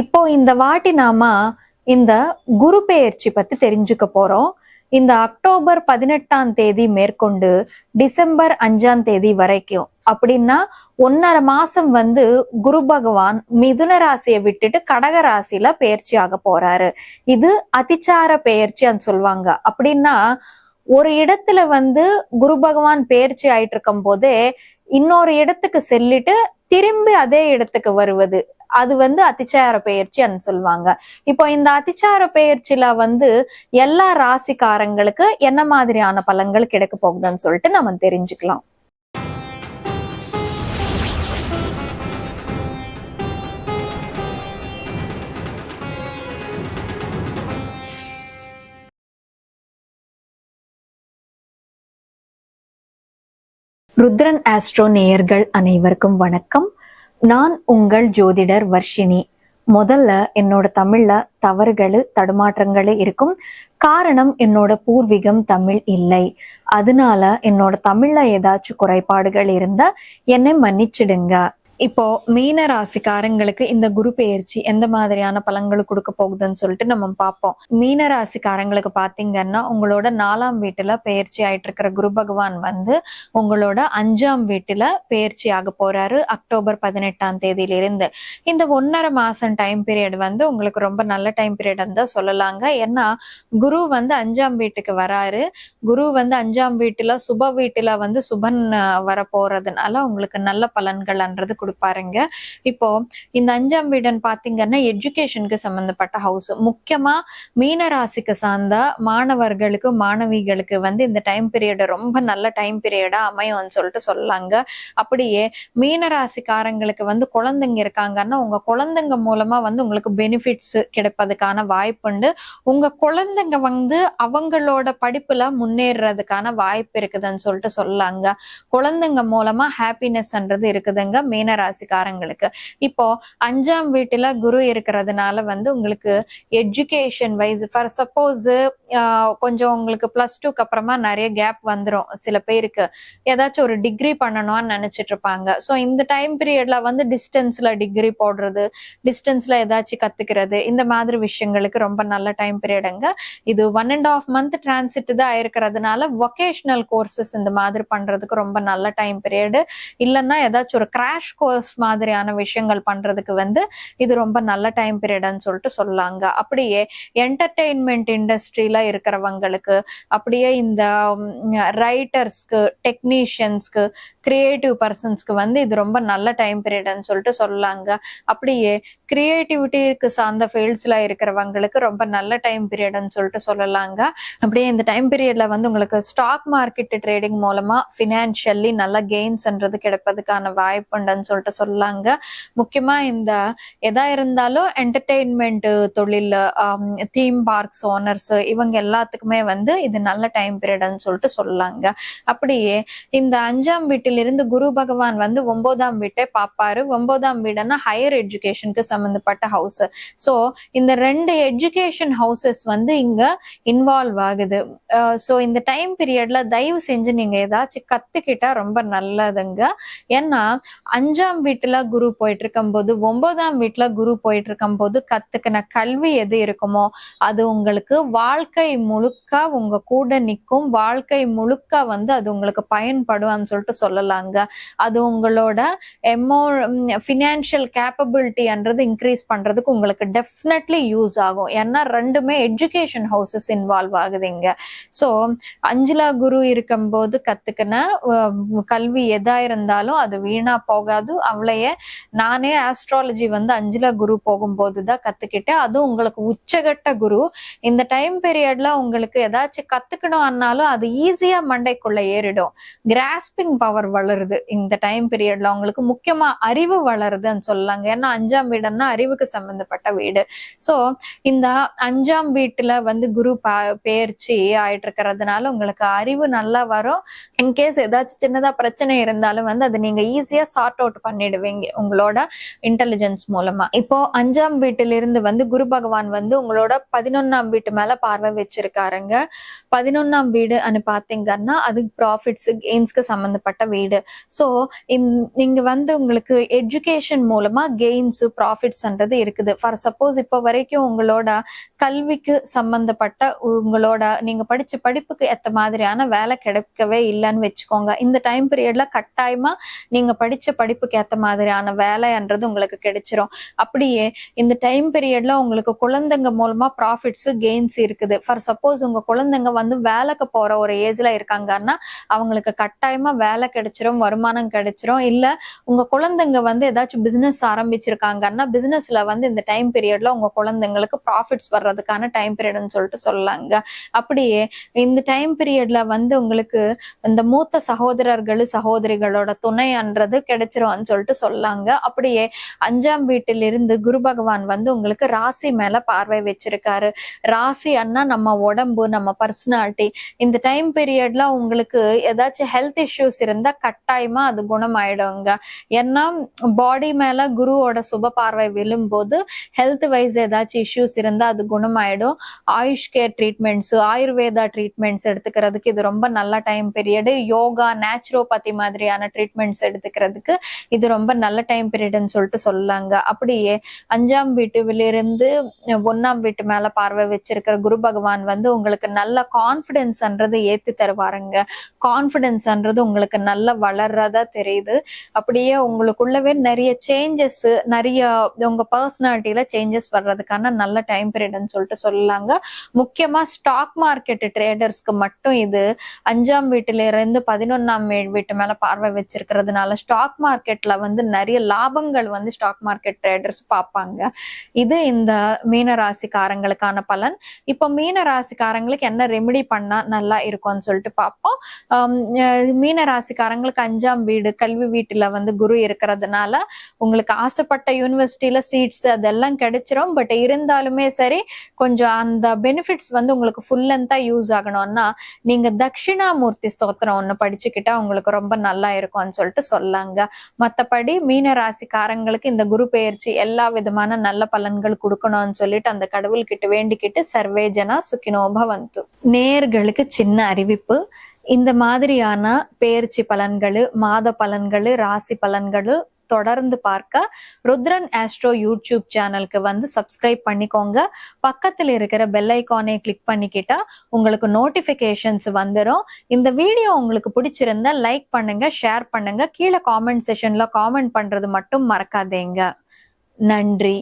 இப்போ இந்த வாட்டி நாம இந்த குரு பெயர்ச்சி பத்தி தெரிஞ்சுக்க போறோம். இந்த அக்டோபர் பதினெட்டாம் தேதி மேற்கொண்டு டிசம்பர் அஞ்சாம் தேதி வரைக்கும் அப்படின்னா ஒன்னரை மாசம் வந்து குரு பகவான் மிதுன ராசியை விட்டுட்டு கடக ராசியில பெயர்ச்சி ஆக போறாரு. இது அதிச்சார பெயர்ச்சின்னு சொல்லுவாங்க. அப்படின்னா ஒரு இடத்துல வந்து குரு பகவான் பெயர்ச்சி ஆயிட்டு இருக்கும் போதே இன்னொரு இடத்துக்கு செல்லிட்டு திரும்பி அதே இடத்துக்கு வருவது. அது வந்து அத்திச்சார பெயர்ச்சின்னு சொல்லுவாங்க இப்போ இந்த அதிச்சார பெயர்ச்சியில வந்து எல்லா ராசிக்காரங்களுக்கு என்ன மாதிரியான பலன்கள் கிடைக்க போகுதுன்னு சொல்லிட்டு நம்ம தெரிஞ்சுக்கலாம். ருத்ரன் ஆஸ்ட்ரோ நேயர்கள் அனைவருக்கும் வணக்கம். நான் உங்கள் ஜோதிடர் வர்ஷினி. முதல்ல என்னோட தமிழ்ல தவறுகள் தடுமாற்றங்கள் இருக்கும். காரணம் என்னோட பூர்வீகம் தமிழ் இல்லை. அதனால என்னோட தமிழ்ல ஏதாச்சும் குறைபாடுகள் இருந்தா என்னை மன்னிச்சிடுங்க. இப்போ மீன ராசிக்காரங்களுக்கு இந்த குரு பெயர்ச்சி எந்த மாதிரியான பலன்கள் கொடுக்க போகுதுன்னு சொல்லிட்டு நம்ம பார்ப்போம். மீன ராசிக்காரங்களுக்கு பாத்தீங்கன்னா உங்களோட நாலாம் வீட்டுல பெயர்ச்சி ஆயிட்டு இருக்கிற குரு பகவான் வந்து உங்களோட அஞ்சாம் வீட்டுல பெயர்ச்சி ஆக போறாரு அக்டோபர் பதினெட்டாம் தேதியிலிருந்து. இந்த ஒன்னரை மாசம் டைம் பீரியட் வந்து உங்களுக்கு ரொம்ப நல்ல டைம் பீரியட் தான் சொல்லலாங்க. ஏன்னா குரு வந்து அஞ்சாம் வீட்டுக்கு வராரு. குரு வந்து அஞ்சாம் வீட்டுல சுப வீட்டுல வந்து சுபன் வர போறதுனால உங்களுக்கு நல்ல பலன்கள்ன்றது கொடுப்பாருங்க. இப்போ இந்த அஞ்சாம் வீடன் பாத்தீங்கன்னா எஜுகேஷனுக்கு சம்பந்தப்பட்ட ஹவுஸ் முக்கியமா மீனராசிக்கு சார்ந்த மாணவர்களுக்கு மாணவிகளுக்கு வந்து இந்த டைம் பீரியட் ரொம்ப நல்ல டைம் பீரியடா அமையும்னு சொல்லிட்டு சொல்லாங்க. அப்படியே மீனராசிக்காரங்களுக்கு வந்து குழந்தைங்க இருக்காங்கன்னா உங்க குழந்தைங்க மூலமா வந்து உங்களுக்கு பெனிஃபிட்ஸ் கிடைப்பதுக்கான வாய்ப்புண்டு உங்க குழந்தைங்க வந்து அவங்களோட படிப்புல முன்னேறதுக்கான வாய்ப்பு இருக்குதுன்னு சொல்லிட்டு சொல்லாங்க. குழந்தைங்க மூலமா ஹாப்பினஸ்ன்றது இருக்குதுங்க. மீன ராசிக்காரங்களுக்கு இப்போ அஞ்சாம் வீட்டுல குரு இருக்கிறதுனால வந்து உங்களுக்கு எஜுகேஷன் வைஸ் ஃபார் சப்போஸ் கொஞ்சம் உங்களுக்கு பிளஸ் டூக்கு அப்புறமா நிறைய கேப் வந்துரும். சில பேருக்கு ஏதாச்சும் ஒரு டிகிரி பண்ணணும்னு நினைச்சிட்டு இருப்பாங்க. ஸோ இந்த டைம் பீரியட்ல வந்து டிஸ்டன்ஸ்ல டிகிரி போடுறது டிஸ்டன்ஸ்ல ஏதாச்சும் கத்துக்கிறது இந்த மாதிரி விஷயங்களுக்கு ரொம்ப நல்ல டைம் பீரியடுங்க இது one and half month transit தான் இருக்கிறதுனால வொகேஷனல் கோர்சஸ் இந்த மாதிரி பண்றதுக்கு ரொம்ப நல்ல டைம் பீரியடு இல்லைன்னா ஏதாச்சும் ஒரு கிராஷ் கோர்ஸ் மாதிரியான விஷயங்கள் பண்றதுக்கு வந்து இது ரொம்ப நல்ல டைம் பீரியட்னு சொல்லிட்டு சொல்லாங்க. அப்படியே என்டர்டெயின்மெண்ட் இண்டஸ்ட்ரியில இருக்கிறவங்களுக்கு அப்படியே இந்த ரைட்டர்ஸ்க்கு டெக்னீஷியன்ஸ்க்கு கிரியேட்டிவ் பர்சன்ஸ்க்கு வந்து இது ரொம்ப நல்ல டைம் பீரியட்னு சொல்லிட்டு சொல்லாங்க. அப்படியே கிரியேட்டிவிட்டிக்கு சார்ந்த ஃபீல்ட்ஸ்ல இருக்கிறவங்களுக்கு ரொம்ப நல்ல டைம் பீரியட்னு சொல்லிட்டு சொல்லலாங்க. அப்படியே இந்த டைம் பீரியட்ல வந்து உங்களுக்கு ஸ்டாக் மார்க்கெட் ட்ரேடிங் மூலமா ஃபினான்ஷியல்லி நல்ல கெயின்ஸ்ன்றது கிடைப்பதுக்கான வாய்ப்புண்டுன்னு சொல்லிட்டு சொல்லலாங்க முக்கியமா இந்த எதா இருந்தாலும் என்டர்டெயின்மெண்ட் தொழில் தீம் பார்க்ஸ் ஓனர்ஸ் இவங்க எல்லாத்துக்குமே வந்து இது நல்ல டைம் பீரியட்னு சொல்லிட்டு சொல்லலாங்க அப்படியே இந்த அஞ்சாம் இருந்து குரு பகவான் வந்து ஒன்பதாம் வீட்டை பார்ப்பாரு ஒன்பதாம் வீடுன்னா ஹையர் எஜுகேஷனுக்கு சம்பந்தப்பட்ட ஹவுஸ் ஸோ இந்த ரெண்டு எஜுகேஷன் ஹவுசஸ் வந்து இங்க இன்வால்வ் ஆகுது. ஸோ இந்த டைம் பீரியட்ல தயவு செஞ்சு நீங்க ஏதாச்சும் கத்துக்கிட்டா ரொம்ப நல்லதுங்க. ஏன்னா அஞ்சாம் வீட்டுல குரு போயிட்டு இருக்கும்போது ஒன்பதாம் வீட்டுல குரு போயிட்டு இருக்கும்போது கத்துக்கின கல்வி எது இருக்குமோ அது உங்களுக்கு வாழ்க்கை முழுக்க உங்க கூட நிற்கும் வாழ்க்கை முழுக்க வந்து அது உங்களுக்கு பயன்படும் சொல்லிட்டு சொல்லலாம். சொல்லலாங்க. அது உங்களோட எமோ ஃபினான்ஷியல் கேப்பபிலிட்டின்றது இன்க்ரீஸ் பண்றதுக்கு உங்களுக்கு டெஃபினெட்லி யூஸ் ஆகும். ஏன்னா ரெண்டுமே எஜுகேஷன் ஹவுசஸ் இன்வால்வ் ஆகுதுங்க. ஸோ அஞ்சலா குரு இருக்கும்போது கத்துக்கின கல்வி எதா இருந்தாலும் அது வீணா போகாது. அவளையே நானே ஆஸ்ட்ராலஜி வந்து அஞ்சலா குரு போகும்போது தான் கத்துக்கிட்டேன். அதுவும் உங்களுக்கு உச்சகட்ட குரு. இந்த டைம் பீரியட்ல உங்களுக்கு ஏதாச்சும் கத்துக்கணும் அது ஈஸியா மண்டைக்குள்ள ஏறிடும். கிராஸ்பிங் பவர் வளருது. இந்த டைம் பீரியட்ல உங்களுக்கு முக்கியமா அறிவு வளருதுன்னு சொல்லலாங்க ஏன்னா அஞ்சாம் வீடுன்னா அறிவுக்கு சம்பந்தப்பட்ட வீடு. சோ இந்த அஞ்சாம் வீட்டுல வந்து குரு ப- பெயர்ச்சி ஆயிட்டு இருக்கிறதுனால உங்களுக்கு அறிவு நல்லா வரும். இன்கேஸ் ஏதாச்சும் சின்னதா பிரச்சனை இருந்தாலும் வந்து அதை நீங்க ஈஸியா சார்ட் அவுட் பண்ணிடுவீங்க உங்களோட இன்டெலிஜென்ஸ் மூலமா. இப்போ அஞ்சாம் வீட்டிலிருந்து வந்து குரு பகவான் வந்து உங்களோட பதினொன்னாம் வீட்டு மேல பார்வை வச்சிருக்காருங்க. பதினொன்னாம் வீடு அனு பாத்தீங்கன்னா அது ப்ராஃபிட்ஸ் கெயின்ஸ்க்கு சம்பந்தப்பட்ட வீடு. சைடு ஸோ நீங்க வந்து உங்களுக்கு எஜுகேஷன் மூலமா கெயின்ஸ் ப்ராஃபிட்ஸ்ன்றது இருக்குது. ஃபார் சப்போஸ் இப்போ வரைக்கும் உங்களோட கல்விக்கு சம்பந்தப்பட்ட உங்களோட நீங்க படிச்ச படிப்புக்கு ஏத்த மாதிரியான வேலை கிடைக்கவே இல்லைன்னு வச்சுக்கோங்க. இந்த டைம் பீரியட்ல கட்டாயமா நீங்க படிச்ச படிப்புக்கு ஏத்த மாதிரியான வேலைன்றது உங்களுக்கு கிடைச்சிரும். அப்படியே இந்த டைம் பீரியட்ல உங்களுக்கு குழந்தைங்க மூலமா ப்ராஃபிட்ஸ் கெயின்ஸ் இருக்குது. ஃபார் சப்போஸ் உங்க குழந்தைங்க வந்து வேலைக்கு போற ஒரு ஏஜ்ல இருக்காங்கன்னா அவங்களுக்கு கட்டாயமா வேலை கிடைச்சிரும் வருமானம் கிடைச்சிரும். இல்ல உங்க குழந்தைங்க வந்து ஏதாச்சும் பிசினஸ் ஆரம்பிச்சிருக்காங்கன்னா பிசினஸ்ல வந்து இந்த டைம் பீரியட்ல உங்க குழந்தைங்களுக்கு ப்ராஃபிட்ஸ் வர்றதுக்கான டைம் பீரியட்னு சொல்லிட்டு சொல்லலாங்க அப்படியே இந்த டைம் பீரியட்ல வந்து உங்களுக்கு இந்த மூத்த சகோதரர்கள் சகோதரிகளோட துணைன்றது கிடைச்சிரும்னு சொல்லிட்டு சொல்லாங்க. அப்படியே அஞ்சாம் வீட்டிலிருந்து குரு பகவான் வந்து உங்களுக்கு ராசி மேல பார்வை வச்சிருக்காரு. ராசி அண்ணா நம்ம உடம்பு நம்ம பர்சனாலிட்டி இந்த டைம் பீரியட்ல உங்களுக்கு ஏதாச்சும் ஹெல்த் இஷ்யூஸ் இருந்தா கட்டாயமா அது குணமாயிடுங்க. ஏன்னா பாடி மேல குருவோட சுப பார்வை விழும்போது ஹெல்த் வைஸ் ஏதாச்சும் இஷ்யூஸ் இருந்தா அது குணமாயிடும். AYUSH care treatments Ayurveda treatments எடுத்துக்கிறதுக்கு இது ரொம்ப நல்ல டைம் பீரியடு யோகா நேச்சுரோபதி மாதிரியான ட்ரீட்மெண்ட்ஸ் எடுத்துக்கிறதுக்கு இது ரொம்ப நல்ல டைம் பீரியட்னு சொல்லிட்டு சொல்லலாங்க அப்படியே அஞ்சாம் வீட்டுவிலிருந்து ஒன்னாம் வீட்டு மேல பார்வை வச்சிருக்கிற குரு பகவான் வந்து உங்களுக்கு நல்ல கான்பிடன்ஸ்ன்றது ஏத்தி தருவாருங்க. கான்பிடன்ஸ்ன்றது உங்களுக்கு நல்ல வளர்றதா தெரியுது. அப்படியே உங்களுக்குள்ளவே நிறைய சேஞ்சஸ் நிறைய உங்க பர்சனாலிட்டியில சேஞ்சஸ் வர்றதுக்கான நல்ல டைம் பீரியட்னு சொல்லிட்டு சொல்லலாங்க. முக்கியமா ஸ்டாக் மார்க்கெட் ட்ரேடர்ஸ்க்கு மட்டும் இது. அஞ்சாம் வீட்டுல இருந்து பதினொன்னாம் வீட்டு மேல பார்வை வச்சிருக்கிறதுனால ஸ்டாக் மார்க்கெட்ல வந்து நிறைய லாபங்கள் வந்து ஸ்டாக் மார்க்கெட் ட்ரேடர்ஸ் பார்ப்பாங்க. இது இந்த மீன ராசிக்காரங்களுக்கான பலன். இப்போ மீன ராசிக்காரங்களுக்கு என்ன ரெமெடி பண்ணா நல்லா இருக்கும்னு சொல்லிட்டு பார்ப்போம். மீன அஹ் மீன அஞ்சாம் வீடு கல்வி வீட்டுல வந்து குரு இருக்கிறதுனால உங்களுக்கு ஆசைப்பட்ட யூனிவர்சிட்டியில சீட்ஸ் அதெல்லாம் கிடைச்சிரும். பட் இருந்தாலுமே சரி கொஞ்சம் அந்த பெனிஃபிட்ஸ் வந்து உங்களுக்கு ஃபுல் லென்த்தா யூஸ் ஆகணும்னா நீங்க தட்சிணாமூர்த்தி ஸ்தோத்திரம் ஒன்னு படிச்சுக்கிட்டா உங்களுக்கு ரொம்ப நல்லா இருக்கும்னு சொல்லிட்டு சொல்லாங்க. மத்தபடி மீன ராசிக்காரங்களுக்கு இந்த குரு பெயர்ச்சி எல்லா விதமான நல்ல பலன்கள் கொடுக்கணும்னு சொல்லிட்டு அந்த கடவுள்கிட்ட வேண்டிக்கிட்டு சர்வேஜனா சுக்கினோபவந்து நேர்களுக்கு சின்ன அறிவிப்பு. இந்த மாதிரியான பேர்ச்சி பலன்கள் மாத பலன்கள் ராசி பலன்கள் தொடர்ந்து பார்க்க ருத்ரன் ஆஸ்ட்ரோ யூடியூப் சேனலுக்கு வந்து சப்ஸ்கிரைப் பண்ணிக்கோங்க. பக்கத்தில் இருக்கிற பெல் ஐக்கானை கிளிக் பண்ணிக்கிட்டா உங்களுக்கு நோட்டிஃபிகேஷன்ஸ் வந்துடும் இந்த வீடியோ உங்களுக்கு பிடிச்சிருந்தா லைக் பண்ணுங்க ஷேர் பண்ணுங்க. கீழே காமெண்ட் செஷன்ல காமெண்ட் பண்றது மட்டும் மறக்காதீங்க. நன்றி.